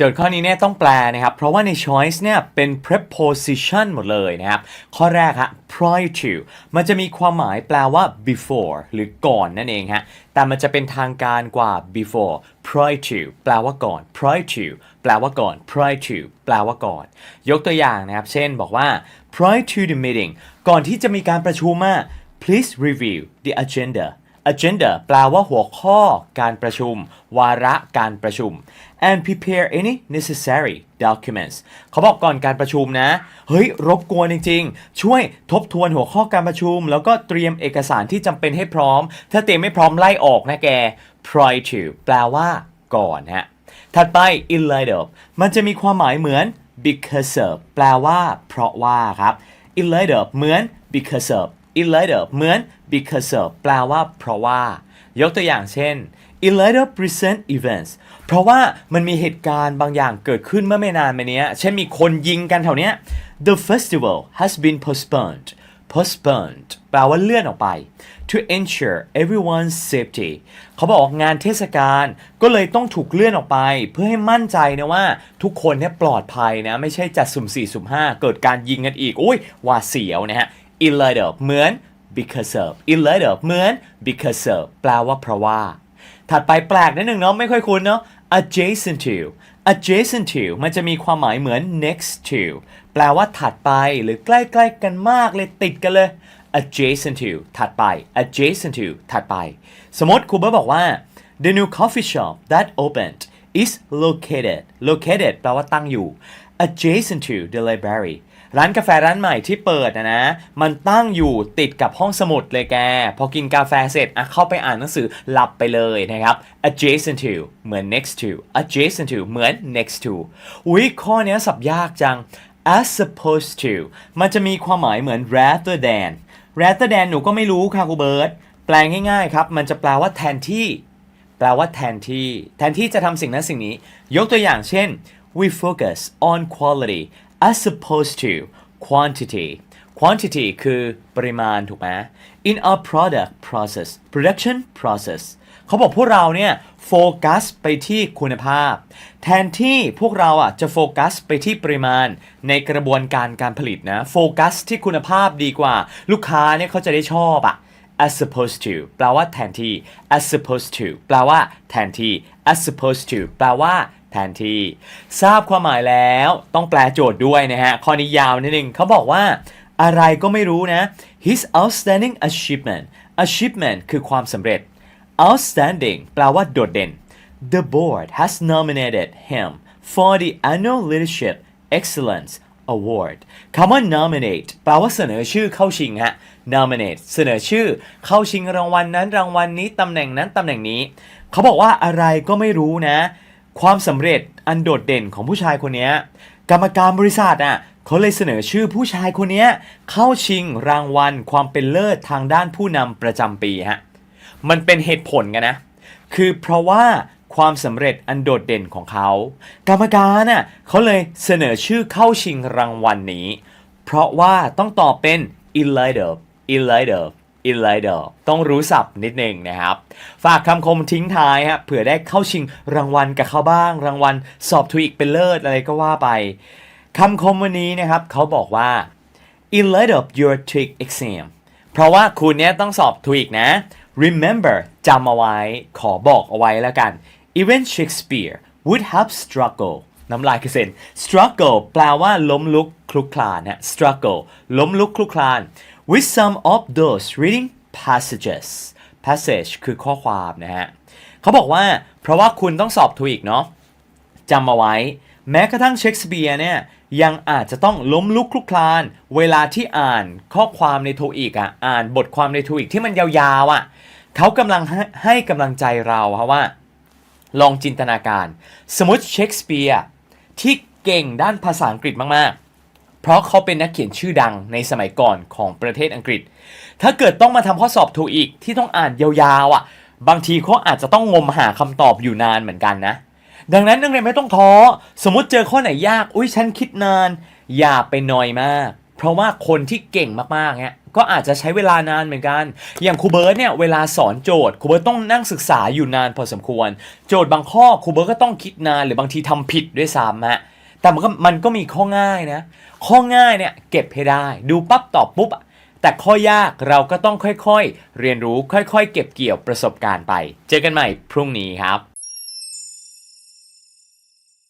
จทย์ข้อนี้เนี่ยต้องแปลนะครับ เพราะว่าใน choice เนี่ยเป็น preposition หมดเลยนะครับ ข้อแรกฮะ prior to มันจะมีความหมายแปลว่า before หรือก่อนนั่นเองฮะ แต่มันจะเป็นทางการกว่า before prior to แปลว่าก่อน prior to แปลว่าก่อน prior to แปลว่าก่อน ยกตัวอย่างนะครับ เช่นบอกว่า prior to the meeting ก่อนที่จะมีการประชุมอะ please review the agenda agenda แปลว่าหัวข้อการประชุม วาระการประชุม and prepare any necessary documents เขาบอกก่อนการประชุมนะ เฮ้ย รบกวนจริง ๆ ช่วยทบทวนหัวข้อการประชุม แล้วก็เตรียมเอกสารที่จำเป็นให้พร้อม ถ้าเตรียมไม่พร้อมไล่ออกนะแก prior to แปลว่าก่อนฮะถัดไป in light of มันจะมีความหมายเหมือน because of แปลว่า เพราะว่าครับ in light of เหมือน because of in light of เหมือน because of แปลว่าเพราะว่า ยกตัวอย่างเช่น in light of recent events เพราะว่ามันมีเหตุการณ์บางอย่างเกิดขึ้นเมื่อไม่นานมานี้เช่นมีคนยิงกันแถวเนี้ย the festival has been postponed postponed แปลว่าเลื่อนออกไป to ensure everyone's safety เขาบอกงานเทศกาลก็เลยต้องถูกเลื่อนออกไป เพื่อให้มั่นใจนะว่าทุกคนเนี่ยปลอดภัยนะ ไม่ใช่จัดสุ่ม4สุ่ม5 เกิดการยิงกันอีก อุ้ยหวาดเสียวนะฮะ in light of เหมือน because of in light of เหมือน because of แปลว่าเพราะว่า ถัดไปแปลกนิดหนึ่งเนาะไม่ค่อยคุ้นเนาะ adjacent to adjacent to มันจะมีความหมายเหมือน next to แปลว่าถัดไปหรือใกล้ๆกันมากเลยติดกันเลย adjacent to ถัดไป adjacent to ถัดไป สมมติครูเบิร์ตบอกว่า the new coffee shop that opened is located located แปลว่าตั้งอยู่ adjacent to the library ร้านกาแฟร้านใหม่ที่เปิดนะนะ มันตั้งอยู่ติดกับห้องสมุดเลยแก พอกินกาแฟเสร็จอะเข้าไปอ่านหนังสือหลับไปเลยนะครับ adjacent to เหมือน next to adjacent to เหมือน next to อุ้ยข้อนี้สับยากจัง as opposed to มันจะมีความหมายเหมือน rather than rather than หนูก็ไม่รู้ค่ะครูเบิร์ตแปลง่ายๆครับ มันจะแปลว่าแทนที่ แปลว่าแทนที่ แทนที่จะทำสิ่งนั้นสิ่งนี้ ยกตัวอย่างเช่น we focus on quality as opposed to quantity quantity คือปริมาณถูกไหม in our product process production process เขาบอกพวกเราเนี่ยโฟกัสไปที่คุณภาพ แทนที่พวกเราอะจะโฟกัสไปที่ปริมาณในกระบวนการการผลิตนะโฟกัสที่คุณภาพดีกว่า ลูกค้าเนี่ยเขาจะได้ชอบอะ as opposed to แปลว่าแทนที่ as opposed to แปลว่าแทนที่ as opposed to แปลว่า ทนที่ ทราบความหมายแล้วต้องแปลโจทย์ด้วยนะฮะ ข้อนี้ยาวนิดนึงเขาบอกว่าอะไรก็ไม่รู้นะ his outstanding achievement achievement คือความสำเร็จ outstanding แปลว่าโดดเด่น the board has nominated him for the annual leadership excellence award คำว่า nominate แปลว่าเสนอชื่อเข้าชิงฮะ nominate เสนอชื่อเข้าชิงรางวัลนั้นรางวัลนี้ตำแหน่งนั้นตำแหน่งนี้ เขาบอกว่าอะไรก็ไม่รู้นะ ความสำเร็จอันโดดเด่นของผู้ชายคนนี้กรรมการบริษัทอะเขาเลยเสนอชื่อผู้ชายคนนี้เข้าชิงรางวัลความเป็นเลิศทางด้านผู้นำประจำปีฮะมันเป็นเหตุผลกันนะ คือเพราะว่าความสำเร็จอันโดดเด่นของเขา กรรมการน่ะเขาเลยเสนอชื่อเข้าชิงรางวัลนนี้ เพราะว่าต้องตอบเป็น in light of in light of in light of ต้องรู้ศัพท์นิดนึงนะครับ ฝากคำคมทิ้งท้ายฮะเผื่อได้เข้าชิงรางวัลกับเขาบ้าง รางวัลสอบทูอีกเป็นเลิศอะไรก็ว่าไปคำคมวันนี้นะครับเขาบอกว่า in light of your TOEIC exam เพราะว่าคุณเนี้ยต้องสอบ TOEIC นะ remember จำเอาไว้ขอบอกเอาไว้แล้วกัน even Shakespeare would have struggle น้ำลายกระเซ็น struggle แปลว่าล้มลุกคลุกคลานนะ struggle ล้มลุกคลุกคลาน with some of those reading passages passage คือข้อความนะฮะเขาบอกว่าเพราะว่าคุณต้องสอบ TOEIC เนาะจำเอาไว้ แม้กระทั่งเชคสเปียร์เนี่ยยังอาจจะต้องล้มลุกคลุกคลาน เวลาที่อ่านข้อความในโทอีกอะอ่านบทความในโทอีกที่มันยาวๆอะเขากำลังให้ให้กำลังใจเราครับว่า ลองจินตนาการ สมมติเชคสเปียร์ที่เก่งด้านภาษาอังกฤษมากๆ เพราะเขาเป็นนักเขียนชื่อดังในสมัยก่อนของประเทศอังกฤษ ถ้าเกิดต้องมาทำข้อสอบโทอีกที่ต้องอ่านยาวๆอะ บางทีเขาอาจจะต้องงมหาคำตอบอยู่นานเหมือนกันนะ ดังนั้นนักเรียนไม่ต้องท้อ สมมติเจอข้อไหนยาก อุ้ยฉันคิดนาน อย่าไปนอยมาก เพราะว่าคนที่เก่งมากๆเนี่ยก็อาจจะใช้เวลานานเหมือนกัน อย่างครูเบิร์ตเนี่ยเวลาสอนโจทย์ครูเบิร์ตต้องนั่งศึกษาอยู่นานพอสมควร โจทย์บางข้อครูเบิร์ตก็ต้องคิดนานหรือบางทีทำผิดด้วยซ้ำฮะ แต่มันก็มันก็มีข้อง่ายนะ ข้อง่ายเนี่ยเก็บให้ได้ ดูปั๊บตอบปุ๊บ แต่ข้อยากเราก็ต้องค่อยๆ เรียนรู้ค่อยๆ เก็บเกี่ยวประสบการณ์ไป เจอกันใหม่พรุ่งนี้ครับ